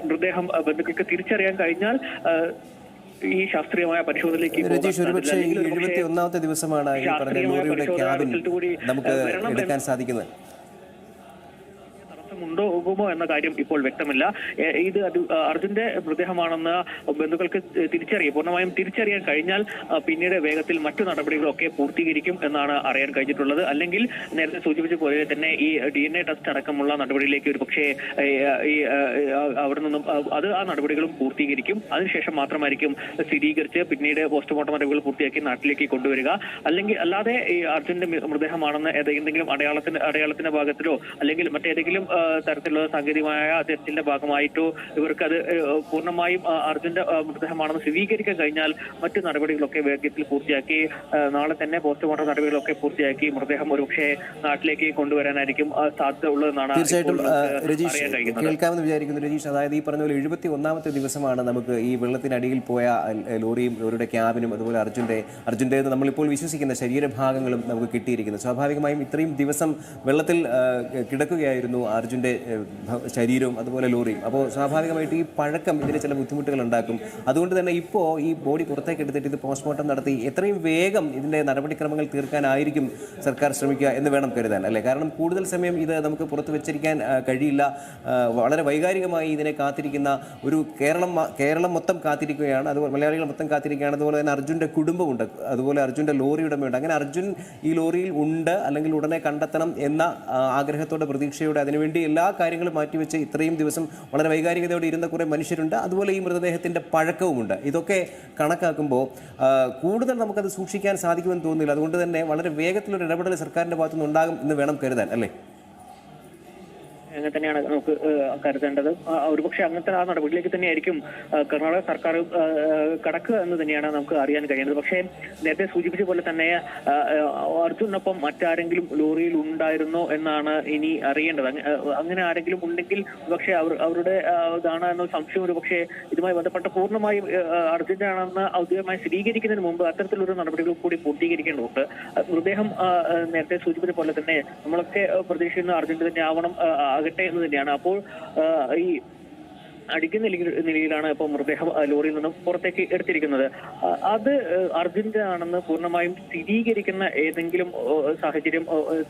മൃതദേഹം ബന്ധുക്കൾക്ക് തിരിച്ചറിയാൻ കഴിഞ്ഞാൽ ഈ ശാസ്ത്രീയമായ പരിശോധനയിലേക്ക് രജീഷ് ഒരുപക്ഷെ എഴുപത്തി ഒന്നാമത്തെ ദിവസമാണ് ഈ പറഞ്ഞ ലോറിയുടെ ക്യാബിൻ നമുക്ക് എടുക്കാൻ സാധിക്കുന്നത്. തടസ്സമുണ്ടോ പോകുമോ എന്ന കാര്യം ഇപ്പോൾ വ്യക്തമല്ല. ഇത് അർജുന്റെ മൃതദേഹമാണെന്ന് ബന്ധുക്കൾക്ക് തിരിച്ചറിയാം. പൂർണമായും തിരിച്ചറിയാൻ കഴിഞ്ഞാൽ പിന്നീട് വേഗത്തിൽ മറ്റു നടപടികളൊക്കെ പൂർത്തീകരിക്കും എന്നാണ് അറിയാൻ കഴിഞ്ഞിട്ടുള്ളത്. അല്ലെങ്കിൽ നേരത്തെ സൂചിപ്പിച്ച പോലെ തന്നെ ഈ ഡി എൻ എ ടെസ്റ്റ് അടക്കമുള്ള നടപടിയിലേക്ക് ഒരു പക്ഷേ ഈ അവിടെ നിന്നും അത് ആ നടപടികളും പൂർത്തീകരിക്കും. അതിനുശേഷം മാത്രമായിരിക്കും സ്ഥിരീകരിച്ച് പിന്നീട് പോസ്റ്റ്മോർട്ടം നടപടികൾ പൂർത്തിയാക്കി നാട്ടിലേക്ക് കൊണ്ടുവരിക. അല്ലെങ്കിൽ അല്ലാതെ ഈ അർജുന്റെ മൃതദേഹമാണെന്ന് ഏതെങ്കിലും അടയാളത്തിന്റെ അടയാളത്തിന്റെ ഭാഗത്തിലോ അല്ലെങ്കിൽ മറ്റേതെങ്കിലും തരത്തിലുള്ള സാങ്കേതികമായ തെരച്ചിലിന്റെ ഭാഗമായിട്ടോ ഇവർക്ക് അത് പൂർണമായും അർജുന്റെ മൃതദേഹമാണെന്ന് സ്ഥിരീകരിക്കാൻ കഴിഞ്ഞാൽ മറ്റു നടപടികളൊക്കെ വേഗത്തിൽ പൂർത്തിയാക്കി നാളെ തന്നെ പോസ്റ്റ്മോർട്ടം നടപടികളൊക്കെ പൂർത്തിയാക്കി മൃതദേഹം ഒരുപക്ഷെ നാട്ടിലേക്ക് കൊണ്ടുവരാനായിരിക്കും സാധ്യത ഉള്ളതെന്നാണ് തീർച്ചയായിട്ടും രജീഷ് കേൾക്കാമെന്ന് വിചാരിക്കുന്നു രജീഷ്. അതായത് ഈ പറഞ്ഞ പോലെ എഴുപത്തി ഒന്നാമത്തെ ദിവസമാണ് നമുക്ക് ഈ വെള്ളത്തിനടിയിൽ പോയ ലോറിയും ലോറിയുടെ ക്യാബിനും അതുപോലെ അർജുന്റെ അർജുന്റെ നമ്മളിപ്പോൾ വിശ്വസിക്കുന്ന ശരീരഭാഗങ്ങളും നമുക്ക് കിട്ടിയിരിക്കുന്നത് സ്വാഭാവികമായും ഇത്രയും ദിവസം വെള്ളത്തിൽ കിടക്കുകയായിരുന്നു അർജുന്റെ ഭ- ശരീരവും അതുപോലെ ലോറിയും. അപ്പോൾ സ്വാഭാവികമായിട്ട് ഈ പഴക്കം ഇതിന് ചില ബുദ്ധിമുട്ടുകൾ ഉണ്ടാക്കും. അതുകൊണ്ട് തന്നെ ഇപ്പോൾ ഈ ബോഡി പുറത്തേക്ക് എടുത്തിട്ട് ഇത് പോസ്റ്റ്മോർട്ടം നടത്തി എത്രയും വേഗം ഇതിന്റെ നടപടിക്രമങ്ങൾ തീർക്കാനായിരിക്കും സർക്കാർ ശ്രമിക്കുക എന്ന് വേണം കരുതാൻ അല്ലേ? കാരണം കൂടുതൽ സമയം ഇത് നമുക്ക് പുറത്ത് വെച്ചിരിക്കാൻ കഴിയില്ല. വളരെ വൈകാരികമായി ഇതിനെ കാത്തിരിക്കുന്ന ഒരു കേരളം കേരളം മൊത്തം കാത്തിരിക്കുകയാണ്. അതുപോലെ മലയാളികൾ മൊത്തം കാത്തിരിക്കുകയാണ്. അതുപോലെ തന്നെ അർജുന്റെ കുടുംബമുണ്ട്. അതുപോലെ അർജുന്റെ ലോറി ഉടമയുണ്ട്. അങ്ങനെ അർജുൻ ഈ ലോറിയിൽ ഉണ്ട്. അല്ലെങ്കിൽ ഉടനെ കണ്ടെത്തണം എന്ന ആഗ്രഹത്തോടെ പ്രതീക്ഷയോടെ അതിനുവേണ്ടി എല്ലാ കാര്യങ്ങളും മാറ്റിവെച്ച് ഇത്രയും ദിവസം വളരെ വൈകാരികതയോടെ ഇരുന്ന കുറേ മനുഷ്യരുണ്ട്. അതുപോലെ ഈ മൃതദേഹത്തിന്റെ പഴക്കവുമുണ്ട്. ഇതൊക്കെ കണക്കാക്കുമ്പോൾ കൂടുതൽ നമുക്കത് സൂക്ഷിക്കാൻ സാധിക്കുമെന്ന് തോന്നുന്നില്ല. അതുകൊണ്ട് തന്നെ വളരെ വേഗത്തിലൊരു ഇടപെടൽ സർക്കാരിന്റെ ഭാഗത്തുനിന്ന് ഉണ്ടാകും എന്ന് വേണം കരുതാൻ അല്ലേ? അങ്ങനെ തന്നെയാണ് നമുക്ക് കരുതേണ്ടത്. ഒരുപക്ഷെ അങ്ങനത്തെ ആ നടപടിയിലേക്ക് തന്നെയായിരിക്കും കർണാടക സർക്കാർ കടക്കുക എന്ന് തന്നെയാണ് നമുക്ക് അറിയാൻ കഴിയുന്നത്. പക്ഷേ നേരത്തെ സൂചിപ്പിച്ച പോലെ തന്നെ അർജുനൊപ്പം മറ്റാരെങ്കിലും ലോറിയിൽ ഉണ്ടായിരുന്നോ എന്നാണ് ഇനി അറിയേണ്ടത്. അങ്ങനെ ആരെങ്കിലും ഉണ്ടെങ്കിൽ പക്ഷേ അവർ അവരുടെ ഇതാണ് എന്ന സംശയം ഒരു പക്ഷേ ഇതുമായി ബന്ധപ്പെട്ട പൂർണമായും ആണെന്ന് ഔദ്യോഗികമായി സ്ഥിരീകരിക്കുന്നതിന് മുമ്പ് അത്തരത്തിലൊരു നടപടികൾ കൂടി പൂർത്തീകരിക്കേണ്ടതുണ്ട്. മൃതദേഹം നേരത്തെ സൂചിപ്പിച്ച പോലെ തന്നെ നമ്മളൊക്കെ പ്രതീക്ഷിക്കുന്ന അർജന്റ് തന്നെ ആവണം ആകട്ടെ എന്ന് തന്നെയാണ്. അപ്പോൾ ഈ അടിക്കുന്ന നിലയിലാണ് ഇപ്പോൾ മൃതദേഹം ലോറിയിൽ നിന്നും പുറത്തേക്ക് എടുത്തിരിക്കുന്നത്. അത് അർജുന്റെ ആണെന്ന് പൂർണമായും സ്ഥിരീകരിക്കുന്ന ഏതെങ്കിലും സാഹചര്യം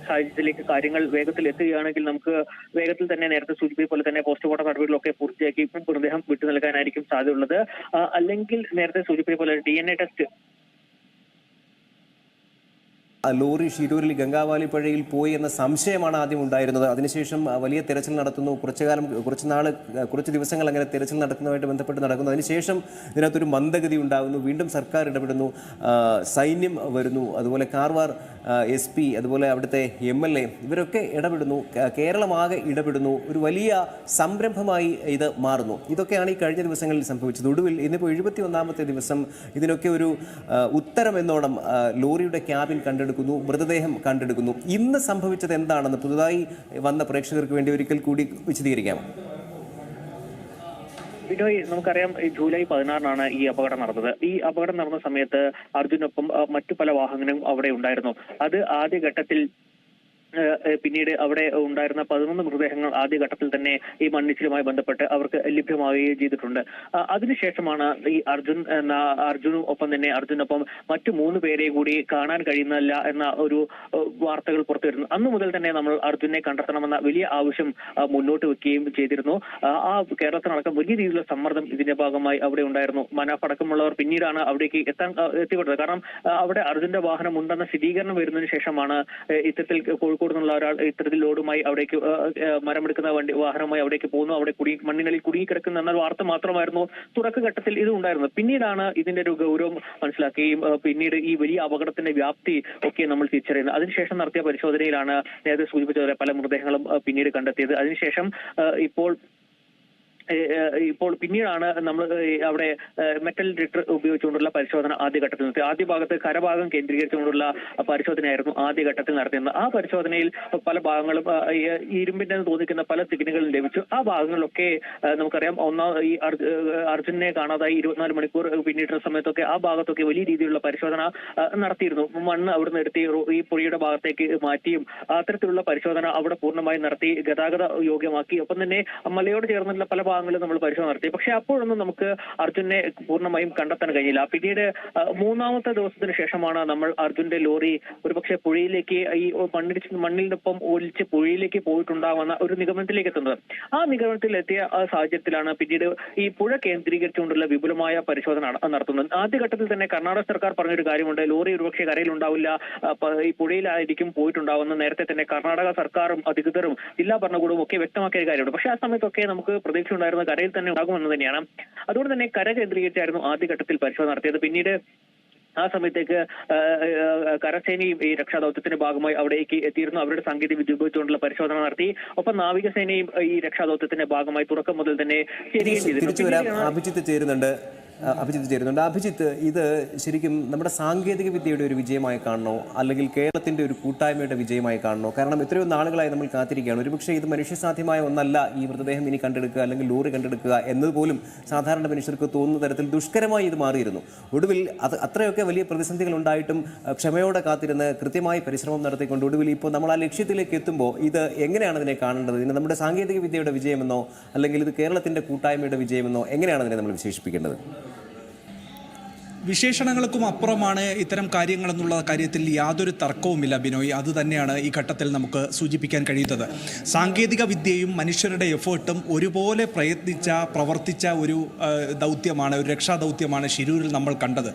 സാഹചര്യത്തിലേക്ക് കാര്യങ്ങൾ വേഗത്തിൽ എത്തുകയാണെങ്കിൽ നമുക്ക് വേഗത്തിൽ തന്നെ നേരത്തെ സൂചിപ്പിച്ച പോലെ തന്നെ പോസ്റ്റ്മോർട്ടം നടപടികളൊക്കെ പൂർത്തിയാക്കി മൃതദേഹം വിട്ടു നൽകാനായിരിക്കും സാധ്യതയുള്ളത്. അല്ലെങ്കിൽ നേരത്തെ സൂചിപ്പിച്ച പോലെ ഡി ടെസ്റ്റ് ലോറി ഷിരൂരിൽ ഗംഗാവാലി പുഴയിൽ പോയി എന്ന സംശയമാണ് ആദ്യം ഉണ്ടായിരുന്നത്. അതിനുശേഷം വലിയ തിരച്ചിൽ നടത്തുന്നു. കുറച്ചു കാലം കുറച്ച് നാൾ കുറച്ച് ദിവസങ്ങൾ അങ്ങനെ തിരച്ചിൽ നടത്തുന്നതുമായിട്ട് ബന്ധപ്പെട്ട് നടക്കുന്നു. അതിനുശേഷം ഇതിനകത്തൊരു മന്ദഗതി ഉണ്ടാകുന്നു. വീണ്ടും സർക്കാർ ഇടപെടുന്നു. സൈന്യം വരുന്നു. അതുപോലെ കാർവാർ എസ് പി അതുപോലെ അവിടുത്തെ എം എൽ എ ഇവരൊക്കെ ഇടപെടുന്നു. കേരളമാകെ ഇടപെടുന്നു. ഒരു വലിയ സംരംഭമായി ഇത് മാറുന്നു. ഇതൊക്കെയാണ് ഈ കഴിഞ്ഞ ദിവസങ്ങളിൽ സംഭവിച്ചത്. ഒടുവിൽ ഇന്നിപ്പോൾ എഴുപത്തി ഒന്നാമത്തെ ദിവസം ഇതിനൊക്കെ ഒരു ഉത്തരം എന്നോണം ലോറിയുടെ ക്യാബിൻ കണ്ടെടുക്കുന്നു മൃതദേഹം കണ്ടെടുക്കുന്നു. ഇന്ന് സംഭവിച്ചത് എന്താണെന്ന് പുതുതായി വന്ന പ്രേക്ഷകർക്ക് വേണ്ടി ഒരിക്കൽ കൂടി വിശദീകരിക്കാമോ? ബിനോയ് നമുക്കറിയാം ജൂലൈ പതിനാറിനാണ് ഈ അപകടം നടന്നത്. ഈ അപകടം നടന്ന സമയത്ത് അർജുനൊപ്പം മറ്റു പല വാഹനങ്ങളും അവിടെ ഉണ്ടായിരുന്നു. അത് ആദ്യഘട്ടത്തിൽ പിന്നീട് അവിടെ ഉണ്ടായിരുന്ന പതിനൊന്ന് മൃതദേഹങ്ങൾ ആദ്യഘട്ടത്തിൽ തന്നെ ഈ മണ്ണിച്ചിലുമായി ബന്ധപ്പെട്ട് അവർക്ക് ലഭ്യമാവുകയും ചെയ്തിട്ടുണ്ട്. അതിനുശേഷമാണ് ഈ അർജുൻ അർജുനും ഒപ്പം തന്നെ അർജുനൊപ്പം മറ്റു മൂന്ന് പേരെ കൂടി കാണാൻ കഴിയുന്നില്ല എന്ന ഒരു വാർത്തകൾ പുറത്തു വരുന്നു. അന്ന് മുതൽ തന്നെ നമ്മൾ അർജുനെ കണ്ടെത്തണമെന്ന വലിയ ആവശ്യം മുന്നോട്ട് വെക്കുകയും ചെയ്തിരുന്നു. ആ, കേരളത്തിനടക്കം വലിയ രീതിയിലുള്ള സമ്മർദ്ദം ഇതിന്റെ ഭാഗമായി അവിടെ ഉണ്ടായിരുന്നു. മനാഫ് പിന്നീടാണ് അവിടേക്ക് എത്താൻ എത്തിപ്പെട്ടത്. കാരണം അവിടെ അർജുന്റെ വാഹനം ഉണ്ടെന്ന സ്ഥിരീകരണം വരുന്നതിന് ശേഷമാണ് ഇത്തരത്തിൽ കോഴിക്കോട് നിന്നുള്ള ഒരാൾ ഇത്തരത്തിൽ ലോഡുമായി അവിടേക്ക് മരമെടുക്കുന്ന വണ്ടി വാഹനവുമായി അവിടേക്ക് പോകുന്നു. അവിടെ കുടി മണ്ണിനടിയിൽ കുടുങ്ങി കിടക്കുന്ന എന്ന വാർത്ത മാത്രമായിരുന്നു തുടക്കഘട്ടത്തിൽ ഇത് ഉണ്ടായിരുന്നത്. പിന്നീടാണ് ഇതിന്റെ ഒരു ഗൗരവം മനസ്സിലാക്കുകയും പിന്നീട് ഈ വലിയ അപകടത്തിന്റെ വ്യാപ്തി ഒക്കെ നമ്മൾ തിരിച്ചറിയുന്നത്. അതിനുശേഷം നടത്തിയ പരിശോധനയിലാണ് നേരത്തെ സൂചിപ്പിച്ചതുപോലെ പല മൃതദേഹങ്ങളും പിന്നീട് കണ്ടെത്തിയത്. അതിനുശേഷം ഇപ്പോൾ ഇപ്പോൾ പിന്നീടാണ് നമ്മൾ അവിടെ മെറ്റൽ ഡിറ്റർ ഉപയോഗിച്ചുകൊണ്ടുള്ള പരിശോധന ആദ്യഘട്ടത്തിൽ നടത്തി ആദ്യ ഭാഗത്ത് കരഭാഗം കേന്ദ്രീകരിച്ചുകൊണ്ടുള്ള പരിശോധനയായിരുന്നു ആദ്യഘട്ടത്തിൽ നടത്തിയത് ആ പരിശോധനയിൽ പല ഭാഗങ്ങളും ഇരുമ്പിന്റെ തോന്നിക്കുന്ന പല സിഗ്നലുകളും ലഭിച്ചു. ആ ഭാഗങ്ങളിലൊക്കെ നമുക്കറിയാം ഒന്നാം ഈ അർജുനെ കാണാതായി ഇരുപത്തിനാല് മണിക്കൂർ പിന്നിട്ടുള്ള സമയത്തൊക്കെ ആ ഭാഗത്തൊക്കെ വലിയ രീതിയിലുള്ള പരിശോധന നടത്തിയിരുന്നു. മണ്ണ് അവിടുന്ന് എടുത്തി ഈ പുഴയുടെ ഭാഗത്തേക്ക് മാറ്റിയും അത്തരത്തിലുള്ള പരിശോധന അവിടെ പൂർണമായി നടത്തി ഗതാഗത യോഗ്യമാക്കി. ഒപ്പം തന്നെ മലയോട് ചേർന്നുള്ള പല ഭാഗങ്ങളിലും നമ്മൾ പരിശോധന നടത്തി. പക്ഷെ അപ്പോഴൊന്നും നമുക്ക് അർജുനെ പൂർണമായും കണ്ടെത്താൻ കഴിഞ്ഞില്ല. പിന്നീട് മൂന്നാമത്തെ ദിവസത്തിന് ശേഷമാണ് നമ്മൾ അർജുന്റെ ലോറി ഒരുപക്ഷെ പുഴയിലേക്ക് ഈ മണ്ണിടിച്ച് മണ്ണിനൊപ്പം ഒലിച്ച് പുഴയിലേക്ക് പോയിട്ടുണ്ടാവുന്ന ഒരു നിഗമനത്തിലേക്ക് എത്തുന്നത്. ആ നിഗമനത്തിൽ എത്തിയ സാഹചര്യത്തിലാണ് പിന്നീട് ഈ പുഴ കേന്ദ്രീകരിച്ചുകൊണ്ടുള്ള വിപുലമായ പരിശോധന നട- നടത്തുന്നത്. ആദ്യഘട്ടത്തിൽ തന്നെ കർണാടക സർക്കാർ പറഞ്ഞൊരു കാര്യമുണ്ട്. ലോറി ഒരുപക്ഷെ പ- ഈ പുഴയിലായിരിക്കും പോയിട്ടുണ്ടാവുന്ന നേരത്തെ തന്നെ കർണാടക സർക്കാരും അധികൃതരും ജില്ലാ ഭരണകൂടവും ഒക്കെ വ്യക്തമാക്കിയ കാര്യമുണ്ട്. പക്ഷേ ആ സമയത്തൊക്കെ നമുക്ക് പ്രതീക്ഷ ഉണ്ടായിരുന്ന കരയിൽ തന്നെ ഉണ്ടാകുമെന്ന് തന്നെയാണ്. അതുകൊണ്ട് തന്നെ കര കേന്ദ്രീകരിച്ചായിരുന്നു ആദ്യഘട്ടത്തിൽ പരിശോധന നടത്തിയത്. പിന്നീട് ആ സമയത്തേക്ക് കരസേനയും ഈ രക്ഷാദൌത്യത്തിന്റെ ഭാഗമായി അവിടേക്ക് എത്തിയിരുന്നു. അവരുടെ സാങ്കേതിക വിദ്യ ഉപയോഗിച്ചുകൊണ്ടുള്ള പരിശോധന നടത്തി. ഒപ്പം നാവികസേനയും ഈ രക്ഷാദൌത്യത്തിന്റെ ഭാഗമായി തുടക്കം മുതൽ തന്നെ ചെയ്യുകയും ചെയ്തിരുന്നു. ചേരുന്നുണ്ട്. അഭിജിത്ത് ചേരുന്നുണ്ട്. അഭിജിത്ത് ഇത് ശരിക്കും നമ്മുടെ സാങ്കേതിക വിദ്യയുടെ ഒരു വിജയമായി കാണണോ? അല്ലെങ്കിൽ കേരളത്തിന്റെ ഒരു കൂട്ടായ്മയുടെ വിജയമായി കാണണോ? കാരണം എത്രയോ നാളുകളായി നമ്മൾ കാത്തിരിക്കുകയാണ്. ഒരുപക്ഷെ ഇത് മനുഷ്യസാധ്യമായ ഒന്നല്ല ഈ മൃതദേഹം ഇനി കണ്ടെടുക്കുക അല്ലെങ്കിൽ ലോറി കണ്ടെടുക്കുക എന്നതുപോലും സാധാരണ മനുഷ്യർക്ക് തോന്നുന്ന തരത്തിൽ ദുഷ്കരമായി ഇത് മാറിയിരുന്നു. ഒടുവിൽ അത് അത്രയൊക്കെ വലിയ പ്രതിസന്ധികൾ ഉണ്ടായിട്ടും ക്ഷമയോടെ കാത്തിരുന്ന് കൃത്യമായി പരിശ്രമം നടത്തിക്കൊണ്ട് ഒടുവിൽ ഇപ്പോൾ നമ്മൾ ആ ലക്ഷ്യത്തിലേക്ക് എത്തുമ്പോൾ ഇത് എങ്ങനെയാണ് ഇതിനെ കാണേണ്ടത്? ഇതിന് നമ്മുടെ സാങ്കേതിക വിദ്യയുടെ വിജയമെന്നോ അല്ലെങ്കിൽ ഇത് കേരളത്തിന്റെ കൂട്ടായ്മയുടെ വിജയമെന്നോ എങ്ങനെയാണ് ഇതിനെ നമ്മൾ വിശേഷിപ്പിക്കേണ്ടത്? വിശേഷണങ്ങൾക്കും അപ്പുറമാണ് ഇത്തരം കാര്യങ്ങൾ എന്നുള്ള കാര്യത്തിൽ യാതൊരു തർക്കവുമില്ല ബിനോയ്. അത് തന്നെയാണ് ഈ ഘട്ടത്തിൽ നമുക്ക് സൂചിപ്പിക്കാൻ കഴിയുന്നത്. സാങ്കേതിക വിദ്യയും മനുഷ്യരുടെ എഫേർട്ടും ഒരുപോലെ പ്രയത്നിച്ച പ്രവർത്തിച്ച ഒരു ദൗത്യമാണ് ഒരു രക്ഷാദൗത്യമാണ് ഷിരൂരിൽ നമ്മൾ കണ്ടത്.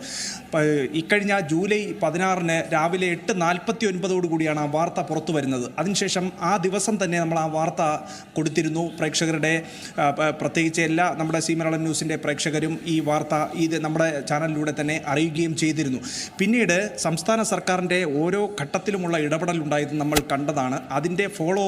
ഇക്കഴിഞ്ഞ ജൂലൈ പതിനാറിന് രാവിലെ എട്ട് നാൽപ്പത്തി ഒൻപതോടുകൂടിയാണ് ആ വാർത്ത പുറത്തു വരുന്നത്. അതിനുശേഷം ആ ദിവസം തന്നെ നമ്മൾ ആ വാർത്ത കൊടുത്തിരുന്നു. പ്രേക്ഷകരുടെ പ്രത്യേകിച്ച് എല്ലാ നമ്മുടെ സി മലയാളം ന്യൂസിന്റെ പ്രേക്ഷകരും ഈ വാർത്ത ഇത് നമ്മുടെ ചാനലിലൂടെ തന്നെ അറിയുകയും ചെയ്തിരുന്നു. പിന്നീട് സംസ്ഥാന സർക്കാരിന്റെ ഓരോ ഘട്ടത്തിലുമുള്ള ഇടപെടലുണ്ടായത് നമ്മൾ കണ്ടതാണ്. അതിന്റെ ഫോളോ